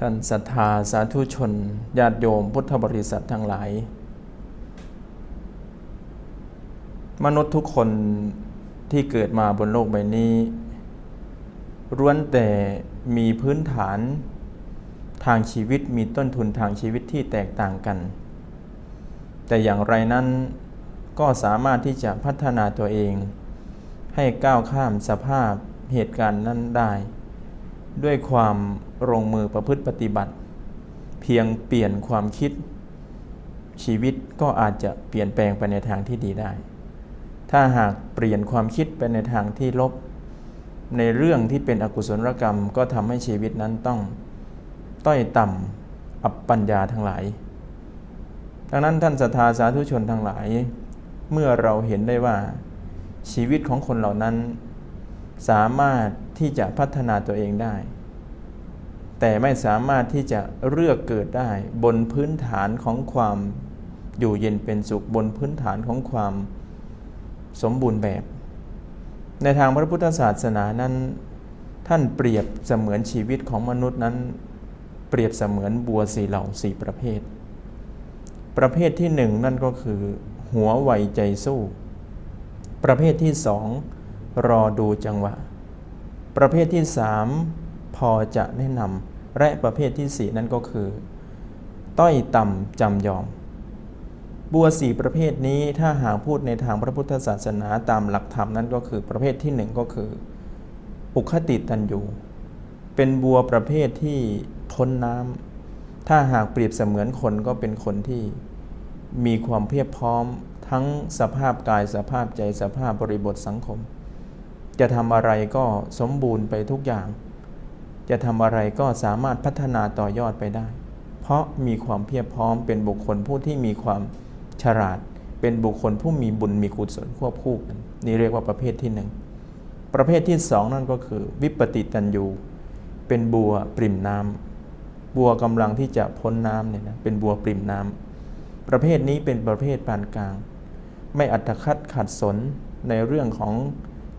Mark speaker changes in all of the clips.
Speaker 1: ท่านศรัทธาสาธุชน ญาติโยมพุทธบริษัททั้งหลาย มนุษย์ทุกคนที่เกิดมาบนโลกใบนี้ล้วนแต่มีพื้นฐานทางชีวิตมีต้นทุนทางชีวิตที่แตกต่างกัน แต่อย่างไรนั้นก็สามารถที่จะพัฒนาตัวเอง ให้ก้าวข้ามสภาพเหตุการณ์นั้นได้ ด้วยความลงมือประพฤติปฏิบัติ เพียงเปลี่ยนความคิดชีวิตก็อาจจะเปลี่ยนแปลงไปในทางที่ดีได้ ถ้าหากเปลี่ยนความคิดไปในทางที่ลบ ในเรื่องที่เป็นอกุศลกรรมก็ทำให้ชีวิตนั้นต้องต้อยต่ำอับปัญญาทั้งหลาย ดังนั้นท่านศรัทธาสาธุชนทั้งหลาย เมื่อเราเห็นได้ว่าชีวิตของคนเหล่านั้น สามารถที่จะพัฒนาตัวเองได้ แต่ไม่สามารถที่จะเลือกเกิดได้บนพื้นฐานของความอยู่เย็นเป็นสุขบนพื้นฐานของความสมบูรณ์แบบ ในทางพระพุทธศาสนานั้น ท่านเปรียบเสมือนชีวิตของมนุษย์นั้น เปรียบเสมือนบัวสีเหล่าสี่ประเภท ประเภทที่หนึ่งนั่นก็คือ หัวไวใจสู้ ประเภทที่สอง รอดูจังหวะ ประเภทที่สามพอจะแนะนำและประเภทที่สี่นั่นก็คือ ต้อยต่ำจำยอม บัวสี่ประเภทนี้ถ้าหากพูดในทางพระพุทธศาสนาตามหลักธรรมนั่นก็คือประเภทที่หนึ่งก็คือ อุคติตันยูเป็นบัวประเภทที่พ้นน้ำถ้าหากเปรียบเสมือนคนก็เป็นคนที่มีความเพียบพร้อมทั้งสภาพกายสภาพใจสภาพบริบทสังคม จะทำอะไรก็สมบูรณ์ไปทุกอย่าง จะทำอะไรก็สามารถพัฒนาต่อยอดไปได้ เพราะมีความเพียบพร้อมเป็นบุคคลผู้ที่มีความฉลาด เป็นบุคคลผู้มีบุญมีกุศลควบคู่กันนี่เรียกว่าประเภทที่หนึ่งประเภทที่สองนั่นก็คือ วิปติตันยูเป็นบัวปริ่มน้ำบัวกำลังที่จะพ้นน้ำเนี่ยนะเป็นบัวปริ่มน้ำประเภทนี้เป็นประเภทปานกลาง ไม่อัตคัดขัดสนในเรื่องของ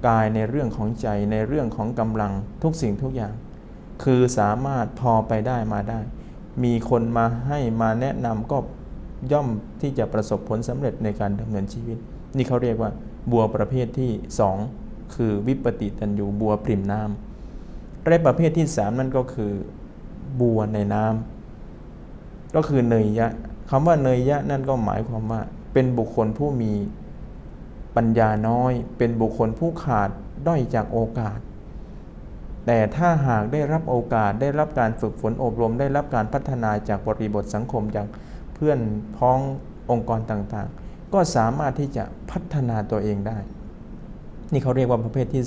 Speaker 1: กายในเรื่องของใจในเรื่องของกำลังทุกสิ่งทุกอย่าง คือสามารถพอไปได้มาได้ มีคนมาให้มาแนะนำก็ย่อมที่จะประสบผลสำเร็จในการดำเนินชีวิต นี่เขาเรียกว่าบัวประเภทที่สองคือวิปติตันยูบัวปริ่มน้ำและประเภทที่สามนั่นก็คือบัวในน้ำก็คือเนยยะคำว่าเนยยะนั่นก็หมายความว่าเป็นบุคคลผู้มี ปัญญาน้อยเป็นบุคคลผู้ขาดด้อยจากโอกาส แต่ถ้าหากได้รับโอกาสได้รับการฝึกฝนอบรม ได้รับการพัฒนาจากบริบทสังคมจากเพื่อนพ้ององค์กรต่างๆ ก็สามารถที่จะพัฒนาตัวเองได้ นี่เขาเรียกว่าประเภทที่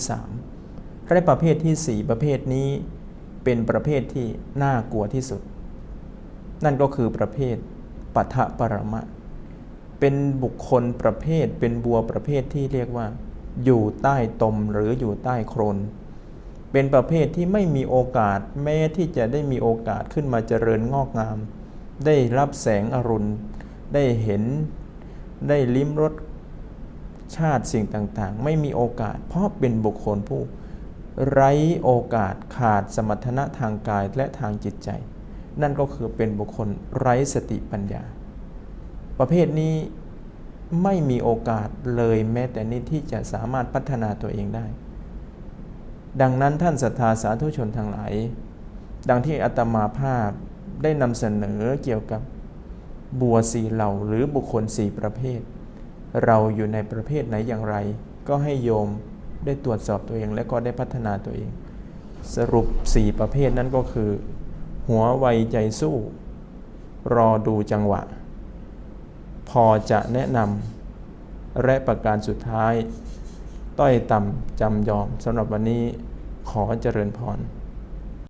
Speaker 1: 3และประเภทที่ 4 ประเภทนี้เป็นประเภทที่น่ากลัวที่สุด นั่นก็คือประเภทปัทะปรมะ เป็นบุคคลประเภท เป็นบัวประเภทที่เรียกว่า อยู่ใต้ตมหรืออยู่ใต้โครนเป็นประเภทที่ไม่มีโอกาสแม้ที่จะได้มีโอกาสขึ้นมาเจริญงอกงาม ได้รับแสงอรุณ ได้เห็นได้ลิ้มรสชาติสิ่งต่างๆ ไม่มีโอกาส เพราะเป็นบุคคลผู้ ไร้โอกาสขาดสมรรถนะทางกายและทางจิตใจ นั่นก็คือเป็นบุคคลไร้สติปัญญา ประเภทนี้ไม่มีโอกาสเลยแม้แต่นิดที่จะสามารถพัฒนาตัวเองได้ ดังนั้นท่านศรัทธาสาธุชนทั้งหลาย ดังที่อาตมาภาพได้นำเสนอเกี่ยวกับบัวสีเหล่าหรือบุคคลสี่ประเภท เราอยู่ในประเภทไหนอย่างไร ก็ให้โยมได้ตรวจสอบตัวเองและก็ได้พัฒนาตัวเอง สรุปสี่ประเภทนั้นก็คือ หัวไวใจสู้ รอดูจังหวะ พอจะแนะนำและประการสุดท้าย ต้อยต่ำจำยอมสำหรับวันนี้ขอเจริญพร